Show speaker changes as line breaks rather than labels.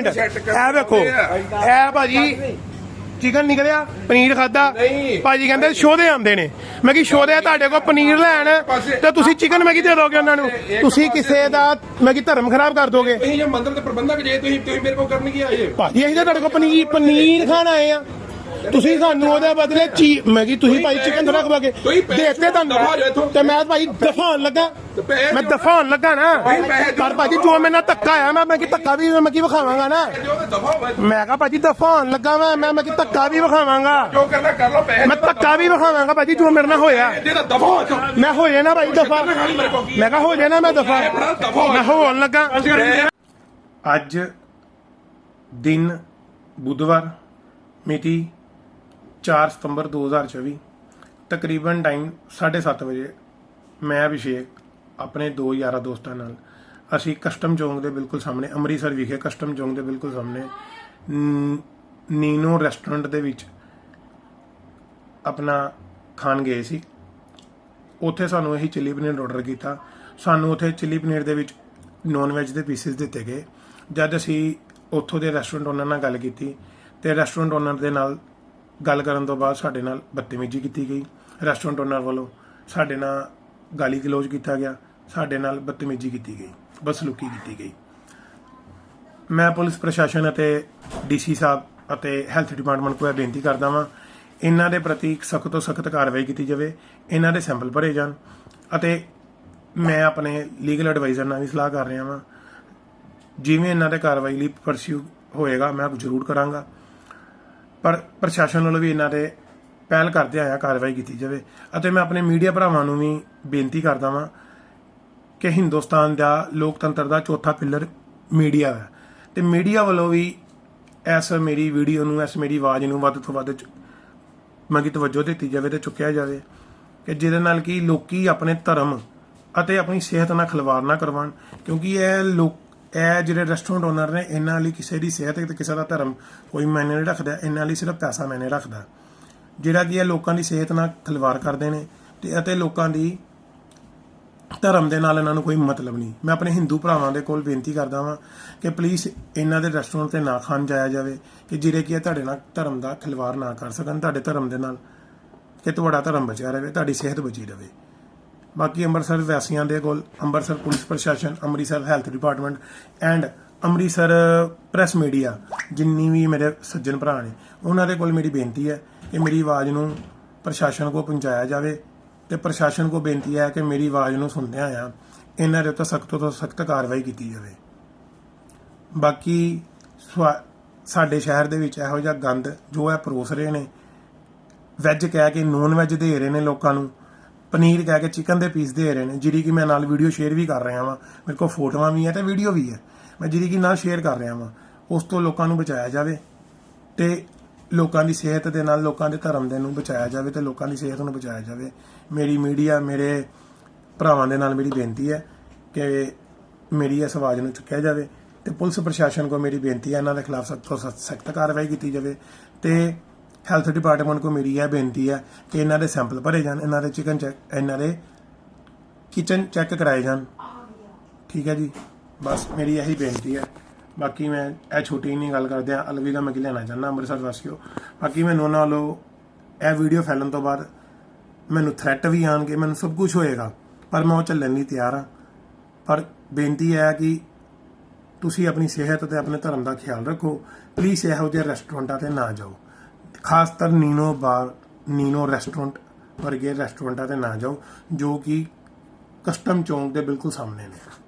Minute. ਇਹ ਵੇਖੋ। ਇਹ ਭਾਜੀ ਚਿਕਨ ਨਿਕਲਿਆ ਪਨੀਰ ਖਾਦਾ
ਨਹੀਂ।
ਭਾਜੀ ਕਹਿੰਦੇ ਸ਼ੋਦੇ ਆਉਂਦੇ ਨੇ। ਮੈਂ ਕਿ ਸ਼ੋਦੇ ਤੁਹਾਡੇ ਕੋਲ ਪਨੀਰ ਲੈਣ ਤੇ ਤੁਸੀਂ ਚਿਕਨ ਮੈਂ ਕੀ ਦੇ ਦੋਗੇ ਉਹਨਾਂ ਨੂੰ? ਤੁਸੀਂ ਕਿਸੇ ਦਾ ਮੈਂ ਕਿ ਧਰਮ ਖਰਾਬ ਕਰ ਦੋਗੇ।
ਤੁਸੀਂ ਜੇ ਮੰਦਰ ਦੇ ਪ੍ਰਬੰਧਕ ਜੇ ਤੁਸੀਂ ਤੁਸੀਂ ਮੇਰੇ ਕੋਲ ਕਰਨ ਕੀ ਆਏ
ਭਾਜੀ ਅਸੀਂ ਤਾਂ ਤੁਹਾਡੇ ਕੋਲ ਪਨੀਰ ਪਨੀਰ ਖਾਣ ਆਏ ਆ। ਤੁਸੀਂ ਸਾਨੂੰ ਉਹਦੇ ਬਦਲੇ ਚੀ ਮੈਂ ਕਿ ਤੁਸੀਂ ਭਾਈ ਚਿਕਨ ਥੋੜਾ
ਤੁਸੀਂ ਪੈਸੇ
ਦੇਤੇ ਤੁਹਾਨੂੰ। ਤੇ ਮੈਂ ਭਾਈ ਦਫਾਉਣ ਲੱਗਾ। ਮੈਂ। ਦਫਾਉਣ ਲੱਗਾ ਨਾ। ਪਰ ਭਾਜੀ ਜੋ ਮੇਰੇ ਨਾਲ ਧੱਕਾ ਆ ਮੈਂ ਮੈਂ ਕਿ ਧੱਕਾ ਵੀ ਮੈਂ ਕੀ ਵਿਖਾਵਾਂਗਾ ਨਾ। ਮੈਂ। ਕਹਾ ਭਾਜੀ ਦਫਾਉਣ ਲੱਗਾ ਮੈਂ ਮੈਂ ਮੈਂ ਕਿ ਧੱਕਾ ਵੀ ਵਿਖਾਵਾਂਗਾ।
ਜੋ ਕਰਨਾ ਕਰ ਲਓ ਪੈਸੇ
ਮੈਂ ਧੱਕਾ ਵੀ ਵਿਖਾਵਾਂਗਾ ਭਾਜੀ ਜੋ ਮੇਰੇ ਨਾਲ ਹੋਇਆ। ਮੈਂ ਹੋ ਜਾਣਾ ਭਾਈ ਦਫਾ ਮੈਂ ਕਹਾ ਹੋ ਜਾਣਾ ਮੈਂ ਦਫਾ ਮੈਂ ਹੋਣ ਲੱਗਾ। ਅੱਜ ਦਿਨ ਬੁੱਧਵਾਰ ਮਿਤੀ 4 ਸਤੰਬਰ 2024 ਤਕਰੀਬਨ ਟਾਈਮ 7:30 ਵਜੇ ਮੈਂ ਅਭਿਸ਼ੇਕ ਆਪਣੇ ਦੋ ਯਾਰਾਂ ਦੋਸਤਾਂ ਨਾਲ, ਅਸੀਂ ਕਸਟਮ ਚੌਂਕ ਦੇ ਬਿਲਕੁਲ ਸਾਹਮਣੇ, ਅੰਮ੍ਰਿਤਸਰ ਵਿਖੇ ਕਸਟਮ ਚੌਂਕ ਦੇ ਬਿਲਕੁਲ ਸਾਹਮਣੇ ਨੀਨੋ ਰੈਸਟੋਰੈਂਟ ਦੇ ਵਿੱਚ ਆਪਣਾ ਖਾਣ ਗਏ ਸੀ। ਉੱਥੇ ਸਾਨੂੰ ਇਹੀ ਚਿੱਲੀ ਪਨੀਰ ਆਰਡਰ ਕੀਤਾ। ਸਾਨੂੰ ਉੱਥੇ ਚਿੱਲੀ ਪਨੀਰ ਦੇ ਵਿੱਚ ਨੌਨ ਵੈਜ ਦੇ ਪੀਸਿਸ ਦਿੱਤੇ ਗਏ। ਜਦ ਅਸੀਂ ਉੱਥੋਂ ਦੇ ਰੈਸਟੋਰੈਂਟ ਓਨਰ ਨਾਲ ਗੱਲ ਕੀਤੀ, ਤੇ ਰੈਸਟੋਰੈਂਟ ਓਨਰ ਦੇ ਨਾਲ ਗੱਲ ਕਰਨ ਤੋਂ ਬਾਅਦ ਸਾਡੇ ਨਾਲ ਬਦਤਮੀਜ਼ੀ ਕੀਤੀ ਗਈ। ਰੈਸਟੋਰੈਂਟ ਓਨਰ ਵੱਲੋਂ ਸਾਡੇ ਨਾਲ ਗਾਲੀ ਗਲੋਚ ਕੀਤਾ ਗਿਆ। ਸਾਡੇ ਨਾਲ ਬਦਤਮੀਜ਼ੀ ਕੀਤੀ ਗਈ। ਬਸਲੂਕੀ ਕੀਤੀ ਗਈ। ਮੈਂ ਪੁਲਿਸ ਪ੍ਰਸ਼ਾਸਨ ਅਤੇ ਡੀਸੀ ਸਾਹਿਬ ਅਤੇ ਹੈਲਥ ਡਿਪਾਰਟਮੈਂਟ ਕੋਲ ਬੇਨਤੀ ਕਰਦਾ ਵਾਂ, ਇਹਨਾਂ ਦੇ ਪ੍ਰਤੀ ਸਖਤ ਤੋਂ ਸਖਤ ਕਾਰਵਾਈ ਕੀਤੀ ਜਾਵੇ, ਇਹਨਾਂ ਦੇ ਸੈਂਪਲ ਭਰੇ ਜਾਣ ਅਤੇ ਮੈਂ ਆਪਣੇ ਲੀਗਲ ਐਡਵਾਈਜ਼ਰ ਨਾਲ ਵੀ ਸਲਾਹ ਕਰ ਰਿਹਾ ਵਾਂ। ਜਿਵੇਂ ਇਹਨਾਂ ਦੇ ਕਾਰਵਾਈ ਲਈ ਪਰਸਿਊ ਹੋਏਗਾ, ਮੈਂ ਜ਼ਰੂਰ ਕਰਾਂਗਾ। ਪਰ ਪ੍ਰਸ਼ਾਸਨ ਵੱਲੋਂ ਵੀ ਇਹਨਾਂ 'ਤੇ ਪਹਿਲ ਕਰਦੇ ਆਇਆ ਕਾਰਵਾਈ ਕੀਤੀ ਜਾਵੇ। ਅਤੇ ਮੈਂ ਆਪਣੇ ਮੀਡੀਆ ਭਰਾਵਾਂ ਨੂੰ ਵੀ ਬੇਨਤੀ ਕਰਦਾ ਵਾਂ ਕਿ ਹਿੰਦੁਸਤਾਨ ਦਾ ਲੋਕਤੰਤਰ ਦਾ ਚੌਥਾ ਪਿੱਲਰ ਮੀਡੀਆ ਹੈ। ਤੇ ਮੀਡੀਆ ਵੱਲੋਂ ਵੀ ਇਸ ਮੇਰੀ ਵੀਡੀਓ ਨੂੰ, ਇਸ ਮੇਰੀ ਆਵਾਜ਼ ਨੂੰ ਵੱਧ ਤੋਂ ਵੱਧ ਚ- ਮੰਗੀ ਤਵੱਜੋ ਦਿੱਤੀ ਜਾਵੇ ਤੇ ਚੁੱਕਿਆ ਜਾਵੇ ਕਿ ਜਿਹਦੇ ਨਾਲ ਕਿ ਲੋਕੀ ਆਪਣੇ ਧਰਮ ਅਤੇ ਆਪਣੀ ਸਿਹਤ ਨਾਲ ਖਿਲਵਾੜ ਨਾ ਕਰਵਾਉਣ। ਕਿਉਂਕਿ ਇਹ ਲੋਕ ਇਹ ਜਿਹੜੇ ਰੈਸਟੋਰੈਂਟ ਓਨਰ ਨੇ, ਇਹਨਾਂ ਲਈ ਕਿਸੇ ਦੀ ਸਿਹਤ ਤੇ ਕਿਸੇ ਦਾ ਧਰਮ ਕੋਈ ਮਾਇਨੇ ਨਹੀਂ ਰੱਖਦਾ, ਇਹਨਾਂ ਲਈ ਸਿਰਫ ਪੈਸਾ ਮਾਇਨੇ ਰੱਖਦਾ। ਜਿਹੜਾ ਕਿ ਇਹ ਲੋਕਾਂ ਦੀ ਸਿਹਤ ਨਾਲ ਖਿਲਵਾੜ ਕਰਦੇ ਨੇ ਤੇ ਅਤੇ ਲੋਕਾਂ ਦੀ ਧਰਮ ਦੇ ਨਾਲ ਇਹਨਾਂ ਨੂੰ ਕੋਈ ਮਤਲਬ ਨਹੀਂ। ਮੈਂ ਆਪਣੇ ਹਿੰਦੂ ਭਰਾਵਾਂ ਦੇ ਕੋਲ ਬੇਨਤੀ ਕਰਦਾ ਵਾਂ ਕਿ ਪਲੀਜ਼ ਇਹਨਾਂ ਦੇ ਰੈਸਟੋਰੈਂਟ ਤੇ ਨਾ ਖਾਣ ਜਾਇਆ ਜਾਵੇ, ਕਿ ਜਿਹੜੇ ਕਿ ਇਹ ਤੁਹਾਡੇ ਨਾਲ ਧਰਮ ਦਾ ਖਿਲਵਾੜ ਨਾ ਕਰ ਸਕਣ, ਤੁਹਾਡੇ ਧਰਮ ਦੇ ਨਾਲ ਕਿ ਤੁਹਾਡਾ ਧਰਮ ਬਚਿਆ ਰਹੇ, ਤੁਹਾਡੀ ਸਿਹਤ ਬਚੀ ਰਹੇ। ਬਾਕੀ ਅੰਮ੍ਰਿਤਸਰ ਵਾਸੀਆਂ ਦੇ ਕੋਲ ਅੰਮ੍ਰਿਤਸਰ ਪੁਲਿਸ ਪ੍ਰਸ਼ਾਸਨ, Amritsar health department and Amritsar press media, ਜਿੰਨੀ ਵੀ ਮੇਰੇ ਸੱਜਣ ਭਰਾ ਨੇ, ਉਹਨਾਂ ਦੇ ਕੋਲ ਮੇਰੀ ਬੇਨਤੀ ਹੈ ਕਿ ਮੇਰੀ ਆਵਾਜ਼ ਨੂੰ ਪ੍ਰਸ਼ਾਸਨ ਕੋਲ ਪਹੁੰਚਾਇਆ ਜਾਵੇ ਤੇ ਪ੍ਰਸ਼ਾਸਨ ਕੋਲ ਬੇਨਤੀ ਹੈ ਕਿ ਮੇਰੀ ਆਵਾਜ਼ ਨੂੰ ਸੁਣਦਿਆਂ ਆ ਇਹਨਾਂ ਦੇ ਉੱਤੇ ਸਖਤ ਤੋਂ ਸਖਤ ਕਾਰਵਾਈ ਕੀਤੀ ਜਾਵੇ। ਬਾਕੀ ਸਵਾ- ਸਾਡੇ ਸ਼ਹਿਰ ਦੇ ਵਿੱਚ ਇਹੋ ਜਿਹਾ ਗੰਦ ਜੋ ਹੈ ਪਰੋਸ ਰਹੇ ਨੇ ਵੈਜ ਕਹਿ ਕੇ ਨੌਨ ਵੈਜ ਦੇ ਰਹੇ ਨੇ ਲੋਕਾਂ ਨੂੰ ਪਨੀਰ ਕਹਿ ਕੇ ਚਿਕਨ ਦੇ ਪੀਸ ਦੇ ਰਹੇ ਨੇ, ਜਿਹੜੀ ਕਿ ਮੈਂ ਨਾਲ ਵੀਡੀਓ ਸ਼ੇਅਰ ਵੀ ਕਰ ਰਿਹਾ ਵਾਂ। ਮੇਰੇ ਕੋਲ ਫੋਟੋਆਂ ਵੀ ਹੈ ਤੇ ਵੀਡੀਓ ਵੀ ਹੈ ਮੈਂ ਜਿਹੜੀ ਕਿ ਨਾਲ ਸ਼ੇਅਰ ਕਰ ਰਿਹਾ ਵਾਂ, ਉਸ ਤੋਂ ਲੋਕਾਂ ਨੂੰ ਬਚਾਇਆ ਜਾਵੇ ਤੇ ਲੋਕਾਂ ਦੀ ਸਿਹਤ ਦੇ ਨਾਲ, ਲੋਕਾਂ ਦੇ ਧਰਮ ਦੇ ਨੂੰ ਬਚਾਇਆ ਜਾਵੇ ਤੇ ਲੋਕਾਂ ਦੀ ਸਿਹਤ ਨੂੰ ਬਚਾਇਆ ਜਾਵੇ। ਮੇਰੀ ਮੀਡੀਆ ਮੇਰੇ ਭਰਾਵਾਂ ਦੇ ਨਾਲ ਮੇਰੀ ਬੇਨਤੀ ਹੈ ਕਿ ਮੇਰੀ ਇਸ ਆਵਾਜ਼ ਨੂੰ ਚੁੱਕਿਆ ਜਾਵੇ ਤੇ ਪੁਲਿਸ ਪ੍ਰਸ਼ਾਸਨ ਕੋ ਮੇਰੀ ਬੇਨਤੀ ਹੈ, ਇਹਨਾਂ ਦੇ ਖਿਲਾਫ ਸਖਤ ਤੋਂ ਸਖਤ ਕਾਰਵਾਈ ਕੀਤੀ ਜਾਵੇ ਤੇ ਹੈਲਥ ਡਿਪਾਰਟਮੈਂਟ ਕੋ ਮੇਰੀ ਇਹ ਬੇਨਤੀ ਹੈ ਕਿ ਇਹਨਾਂ ਦੇ ਸੈਂਪਲ ਭਰੇ ਜਾਣ, ਇਹਨਾਂ ਦੇ ਚਿਕਨ ਚੈੱਕ ਇਹਨਾਂ ਦੇ ਕਿਚਨ ਚੈੱਕ ਕਰਾਏ ਜਾਣ। ਠੀਕ ਹੈ ਜੀ? ਬਸ ਮੇਰੀ ਇਹੀ ਬੇਨਤੀ ਹੈ। ਬਾਕੀ ਮੈਂ ਇਹ ਛੋਟੀ ਨਹੀਂ ਗੱਲ ਕਰਦੇ ਆ ਅਲਵੀਦਾ ਮੈਂ ਕੀ ਲੈਣਾ ਚਾਹੁੰਦਾ, ਅੰਮ੍ਰਿਤਸਰ ਵਾਸੀਓ। ਬਾਕੀ ਮੈਨੂੰ ਉਹਨਾਂ ਵੱਲੋਂ ਇਹ ਵੀਡੀਓ ਫੈਲਣ ਤੋਂ ਬਾਅਦ ਮੈਨੂੰ ਥ੍ਰੈਟ ਵੀ ਆਣਗੇ ਮੈਨੂੰ ਸਭ ਕੁਝ ਹੋਏਗਾ। ਪਰ ਮੈਂ ਉਹ ਚੱਲਣ ਲਈ ਤਿਆਰ ਹਾਂ। ਪਰ ਬੇਨਤੀ ਹੈ ਕਿ ਤੁਸੀਂ ਆਪਣੀ ਸਿਹਤ ਤੇ ਆਪਣੇ ਧਰਮ ਦਾ ਖਿਆਲ ਰੱਖੋ। ਪਲੀਜ਼ ਇਹੋ ਜਿਹੇ ਰੈਸਟੋਰੈਂਟਾਂ ਤੇ ਨਾ ਜਾਓ। ਖਾਸ ਕਰ ਨੀਨੋ ਬਾਰ, ਨੀਨੋ ਰੈਸਟੋਰੈਂਟ ਵਰਗੇ ਰੈਸਟੋਰੈਂਟਾਂ ਤੇ ਨਾ ਜਾਓ, ਜੋ ਕਿ ਕਸਟਮ ਚੌਂਕ ਦੇ ਬਿਲਕੁਲ ਸਾਹਮਣੇ ਨੇ।